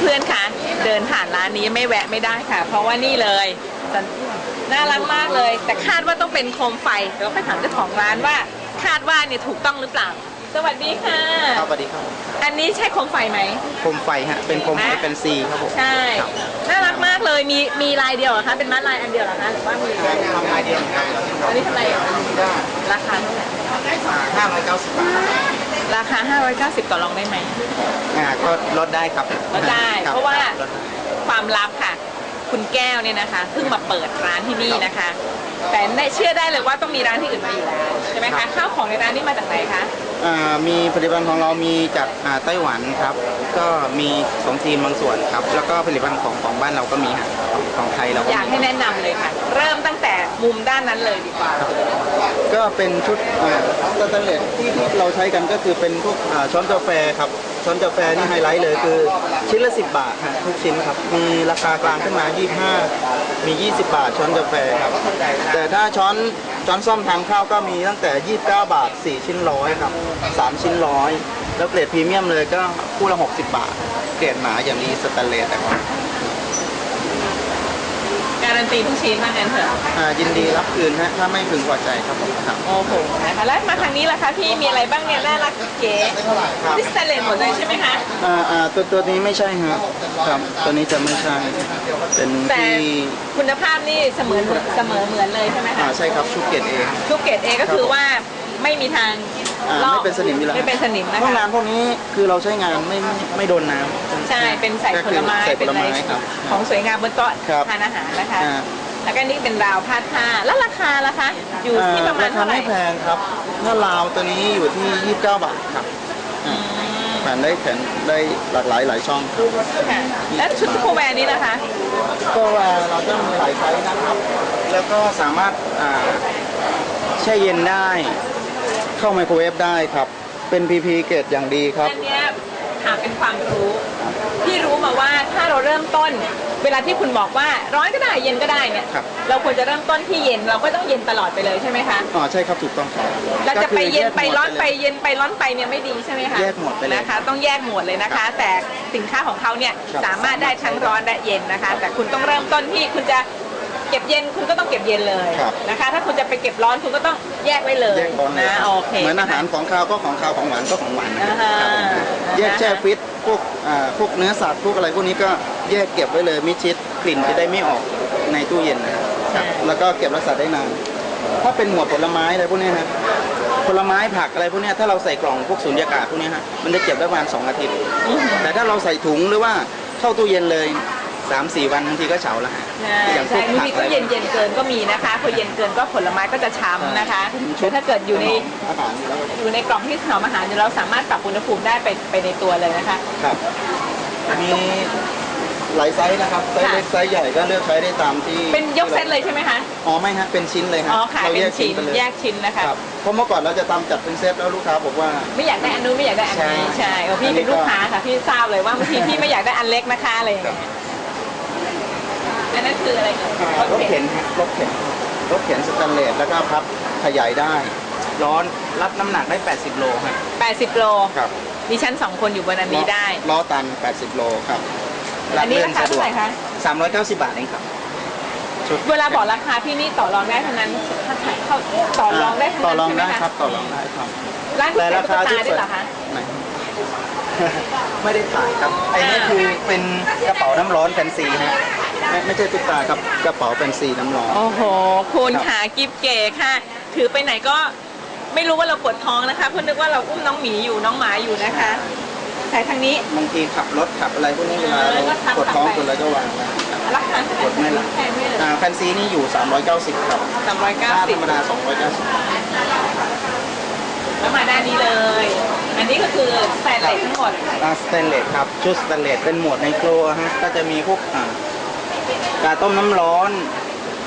เพื่อนๆคะเดินผ่านร้านนี้ไม่แวะไม่ได้ค่ะ เพราะว่านี่เลยสันน่ารักมากเลย แต่คาดว่าต้องเป็นโคมไฟเดี๋ยวไปถามเจ้าของร้านว่า คาดว่าเนี่ยถูกต้องหรือเปล่า สวัสดีค่ะครับสวัสดีครับอันนี้ใช่โคมไฟไหมโคมไฟฮะ เป็นโคมไฟนะแฟนซีครับผมใช่น่ารักมากเลยมีมีลายเดียวเหรอคะเป็นมัดลายอันเดียวเหรอคะหรือว่ามีทำลายเดียวครับอันนี้ทำไมอะราคาเท่าไหร่ห้าร้อยเก้าสิบบาท ราคา 590 ต่อรองได้ไหมอ่าก็ลดได้ครับลดได้ คบเพราะว่าลดได้ ความลับค่ะ คุณแก้วเนี่ยนะคะเพิ่งมาเปิดร้านที่นี่นะคะ แต่ได้เชื่อได้เลยว่าต้องมีร้านที่อื่นมาอยู่แล้วใช่ไหมคะข้าวของในร้านนี้มาจากไหนคะอ่ามีผลิตภัณฑ์ของเรามีจากอ่าไต้หวันครับ ก็มีของจีนบางส่วนครับ แล้วก็ผลิตภัณฑ์ของของบ้านเราก็มีฮะของของไทยเราก็อยากมี ให้แนะนำเลยค่ะ เริ่มตั้งแต่มุมด้านนั้นเลยดีกว่า ก็เป็นชุดอ่าสแตนเลสที่ที่เราใช้กันก็คือเป็นพวกอ่าช้อนกาแฟครับ ช้อนกาแฟนี่ไฮไลท์เลยคือชิ้นละ 10 บาทฮะทุกชิ้นครับ มีราคากลางขึ้นมา 25 มี 20 บาทช้อนกาแฟครับ แต่ถ้าช้อนช้อนซ่อมทางข้าวก็มีตั้งแต่ 29 บาท 4 ชิ้นร้อยครับ 3 ชิ้นร้อย แล้วเกรดพรีเมียมเลยก็คู่ละ 60 บาท เกรดหนาอย่างดีสแตนเลสนะครับ การันตีทุกชิ้นมางั้นเถอะอ่ายินดีรับคืนฮะถ้าไม่พึงพอใจครับผมครับ โอ้โหนะคะแล้วมาทางนี้ล่ะคะพี่มีอะไรบ้างเนี่ยน่ารักเก๋ครับดิสแตนเลสหมดเลยใช่ไหมคะ อ่าอ่าตัวตัวนี้ไม่ใช่ฮะครับตัวนี้จะไม่ใช่เป็นแต่ที่คุณภาพนี่เสมอเสมอเหมือนเลยใช่ไหมอ่าคะ ใช่ครับชุดเกรดเอง ทุกเกรดเอก็คือว่า ไม่มีทางอ่าลอกไม่เป็นสนิมอยู่แล้วไม่เป็นสนิมนะห้องคะน้ำพวกนี้คือเราใช้งานไม่ไม่ไม่โดนน้ำ ใช่เป็นใส่ผลไม้ก็คือใส่ผเป็นลอะไรไม้ครับของสวยงามบนโต๊ะครับ ทานอาหารนะคะ อ่าแล้วก็นี่เป็นราวพาดผ้าแล้วราคาล่ะคะอยู่ที่ประมาณราคาเท่าไหร่ไม่แพงครับ ถ้าลาวตัวนี้อยู่ที่ 29 บาทครับอ่าแขวนได้แขวนได้หลากหลายหลายช่องครับค่ะแล้วชุดซูเปอร์แวร์นี่นะคะ ก็ว่าเราจะมีหลายไซส์นะครับ แล้วก็สามารถอ่าแช่เย็นได้ เข้าไมโครเวฟได้ครับ เป็น PP เกรดอย่างดีครับ อันเนี้ยถามเป็นความรู้พี่รู้มาว่าถ้าเราเริ่มต้น เวลาที่คุณบอกว่าร้อนก็ได้เย็นก็ได้เนี่ยครับ เราควรจะเริ่มต้นที่เย็นเราก็ต้องเย็นตลอดไปเลยใช่ไหมคะอ๋อใช่ครับถูกต้องครับเราจะไปเย็นไปก็คืแกหมวดร้อนไปเลย เย็นไปร้อนไปเนี่ยไม่ดีใช่ไหมคะแยกหมวดไปเลยนะคะ ต้องแยกหมวดเลยนะคะ แต่สินค้าของเขาเนี่ยครับ สามารถได้ทั้งร้อนและเย็นนะคะ แต่คุณต้องเริ่มต้นที่คุณจะ เก็บเย็นคุณก็ต้องเก็บเย็นเลยครับ นะคะ ถ้าคุณจะไปเก็บร้อนคุณก็ต้องแยกไว้เลยแยกร้อนเลยนะครับโอเค เหมือนอาหารของคาวก็ของคาวของหวานก็ของหวานนะคอ่ารับฮะครับแยกแช่ฟิตพวกอ่าพวกเนื้อสัตว์พวกอะไรพวกนี้ก็แยกเก็บไว้เลยมิดชิดกลิ่นจะได้ไม่ออกในตู้เย็นนะครับครับแล้วก็เก็บรักษาได้นานถ้าเป็นหมวดผลไม้อะไรพวกนี้ฮะผลไม้ผักอะไรพวกเนี้ยถ้าเราใส่กล่องพวกสุญญากาศพวกนี้ฮะมันจะเก็บได้ประมาณสองอาทิตย์อือหือแต่ถ้าเราใส่ถุงหรือว่าเข้าตู้เย็นเลย สามสี่วันบางทีก็เฉาแล้วฮะใช่อย่างพใช่วกบางผักทีอะก็ไรเย็นเย็นๆเกินก็มีนะคะ พอเย็นเกินก็ผลไม้ก็จะช้ำนะคะชุแต่ถ้าเกิดอยู่ใน อาหารแล้วก็อยู่ในกล่องที่ถนอมอาหารเราสามารถปรับอุณหภูมิได้ไปไปในตัวเลยนะคะ ครับมีหลายไซส์นะครับ ไซส์เล็กไซส์ใหญ่ก็เลือกใช้ได้ตามที่เป็นยกเซตเลยใช่ไหมคะ อ๋อไม่ฮะเป็นชิ้นเลยฮะอ๋อขายเราเป็นแยกชิ้นไปเลยแยกชิ้นนะคะ ครับเพราะเมื่อก่อนเราจะทำจัดเป็นเซตแล้วลูกค้าบอกว่า ไม่อยากได้อันนู้นไม่อยากได้อันนี้ใช่ ใช่เออพี่เป็นลูกค้าค่ะพี่ทราบเลยว่าบางทีพี่ไม่อยากได้อันเล็กนะคะอะไรอย่างเงี้ย อันนั้นคืออะไรเอ่ยอ่ารถเข็นฮะรถเข็นรถเข็นสแตนเลสแล้วก็พับขยายได้ ร้อนรับน้ำหนักได้ 80 โลฮะ80 โลครับดิฉันสองคนอยู่บนอันนี้ได้ล้อตัน 80 โลครับอันนี้ราคาเท่าไหร่คะ390 บาทเองครับชุดเวลาบอกราคาพี่นี่ต่อรองได้ทั้งนั้นถ้าขายเข้าต่อรองได้ทั้งต่อนั้นรองใช่ไหมได้คะครับต่อรองได้ครับร้านคุณแต่ขายราตุ๊กคาตาที่ด้วยเหรอคะไหนไม่ได้ขายครับไอ้นี่คือเป็นกระเป๋าน้ำร้อนแฟนซีฮะ ไม่ไม่ใช่ตุ๊กตาครับกระเป๋าแฟนซีน้ำร้อนโอ้โห คุณครับขากิฟเก๋ค่ะ ถือไปไหนก็ไม่รู้ว่าเราปวดท้องนะคะ เพื่อนนึกว่าเราอุ้มน้องหมีอยู่น้องหมาอยู่นะคะใส่ทางนี้ บางทีขับรถขับอะไรพวกนี้เวลาเออเราก็ทำกดท้องไปกดอะไรก็วางไว้ครับราคาเท่าไหกดไม่ละแพงไม่เลยอ่าแฟนซีนี่อยู่ 390 ครับสามร้อยเก้าถ้าสิธบรรมดา 290แล้วมาด้านนี้เลย อันนี้ก็คือสแตนเลสทั้งหมดอ่าสเตนเลสครับ ชุดสเตนเลสเป็นหมวดในครัวฮะ ก็จะมีพวกอ่า กาต้มน้ำร้อน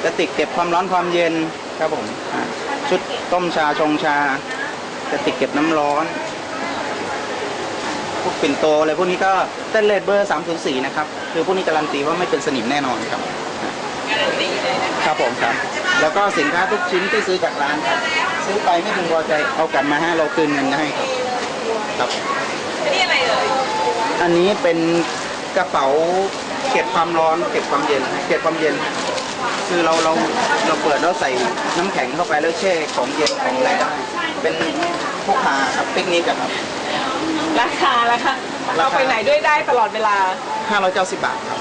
กระติกเก็บความร้อนความเย็นครับผมอ่าชุดต้มชาชงชากระติกเก็บน้ำร้อนพวกปิ่นโตอะไรพวกนี้ก็สเตนเลสเบอร์ 304 นะครับ คือพวกนี้การันตีว่าไม่เป็นสนิมแน่นอนครับการันตีเลยนะคะครับผมครับ แล้วก็สินค้าทุกชิ้นที่ซื้อจากร้านครับซื้อไปไม่พึงพอใจเอากลับมาให้เราคืนเงินให้ครับครับอันนี้อะไรเอ่ยอันนี้เป็นกระเป๋า เก็บความร้อนเก็บความเย็นเก็บความเย็น คือเราเราเราเปิดแล้วใส่น้ำแข็งเข้าไปแล้วแช่ของเย็นของอะไรได้เป็นพวกพาครับปิกนิกอะครับ ราคาละคะราเราคาไปไหนด้วยได้ตลอดเวลา590บาทครับ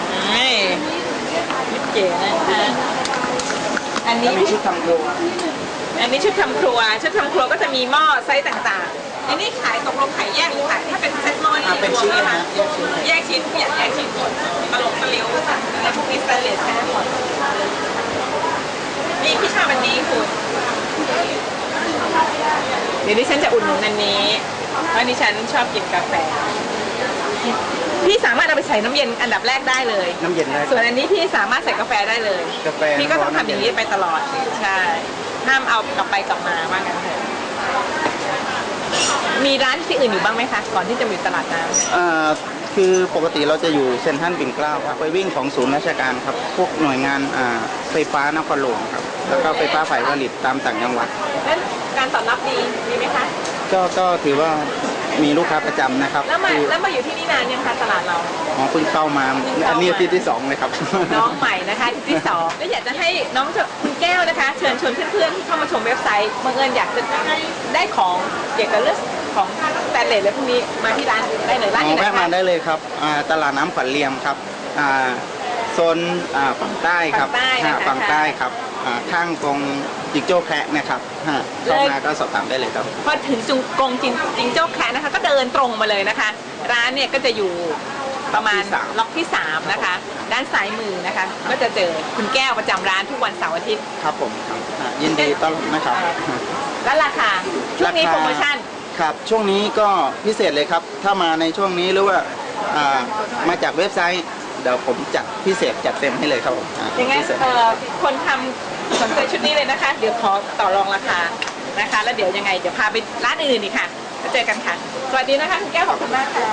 590นี่ยิบเก๋นะคะ อันนี้แล้วมีชุดทำครัว อันนี้ชุดทำครัว ชุดทำครัวก็จะมีหม้อไซส์ต่างๆ อันนี้ขายตกลงขายแยกหรือขายถ้าเป็นเซ็ตหม้อนี่อ่าเป็นรวมชิ้นไหมนะคะฮะแยกชิ้นแยกชิ้นแยกชิ้นหมดตลกตะหลิวอะไรพวกนี้สแตนเลสแท้หมดนี่พี่ชอบอันนี้คุณเดี๋ยวดิฉันจะอุดหนุนอันนี้เพราะดิฉันชอบกินกาแฟพี่สามารถเอาไปใส่น้ำเย็นอันดับแรกได้เลยน้ำเย็นได้ส่วนอันนี้พี่สามารถใส่กาแฟได้เลยกาแฟพี่ก็ต้องทำอย่างนี้ไปตลอดใช่ ห้ามเอากลับไปกลับมาว่างั้นเถอะมีร้านที่อื่นอยู่บ้างไหมคะ ก่อนที่จะมีตลาดน้ำอ่าคือปกติเราจะอยู่เซ็นทรัลปิ่นเกล้าครับไปวิ่งของศูนย์ราชการครับ พวกหน่วยงานอ่าไฟฟ้านครหลวงครับ แล้วก็ไฟฟ้าฝ่ายผลิตตามต่างจังหวัด นั้นการตอบรับดีดีไหมคะ ก็ก็ถือว่า มีลูกค้าประจำนะครับแล้วมาคือแล้วมาอยู่ที่นี่นานยังคะตลาดเรา อ๋อเพิ่งเข้ามาเพิ่งเข้ามา อันนี้อาทิตย์ที่สองเลยครับ น้องใหม่นะคะที่สองก็อยากจะให้น้องคุณแก้วนะคะ เชิญชวนเพื่อนๆที่เข้ามาชมเว็บไซต์บังเอิญอยากจะได้ของเกี่ยวกับเรื่องของสแตนเลสและพวกนี้มาที่ร้านได้เลยร้านอ๋อยู่อไหนแวะมาคะ ได้เลยครับอ่าตลาดน้ำขวัญเรียมครับอ่าโซนอ่าฝั่งใต้ครับฝั่งใต้นะคะ อ่าฝั่งใต้ครับอ่า ข้างตรงจิกโจ้แพะนะครับฮะเข้ามาก็สอบถามได้เลยครับ พอถึงจุงกงจิงจิงโจ้แคะนะคะ ก็เดินตรงมาเลยนะคะ ร้านเนี่ยก็จะอยู่ประมาณที่สาม ล็อกที่ 3 นะคะ ด้านซ้ายมือนะคะ ก็จะเจอคุณแก้วประจำร้านทุกวันเสาร์อาทิตย์ ครับผมครับอ่ายินดีต้อนรับนะครับและราคาช่วงนี้ราคาโปรโมชั่น ครับ ช่วงนี้ก็พิเศษเลยครับ ถ้ามาในช่วงนี้หรือว่าอ่ามาจากเว็บไซต์ เดี๋ยวผมจัดพิเศษจัดเต็มให้เลยครับผมอ่ายังไงพิเศษ เอ่อคนทำ สนใจชุดนี้เลยนะคะ เดี๋ยวขอต่อรองราคานะคะ แล้วเดี๋ยวยังไง เดี๋ยวพาไปร้านอื่นอีกค่ะแล้วเจอกันค่ะ สวัสดีนะคะคุณแก้วขอบคุณมากค่ะ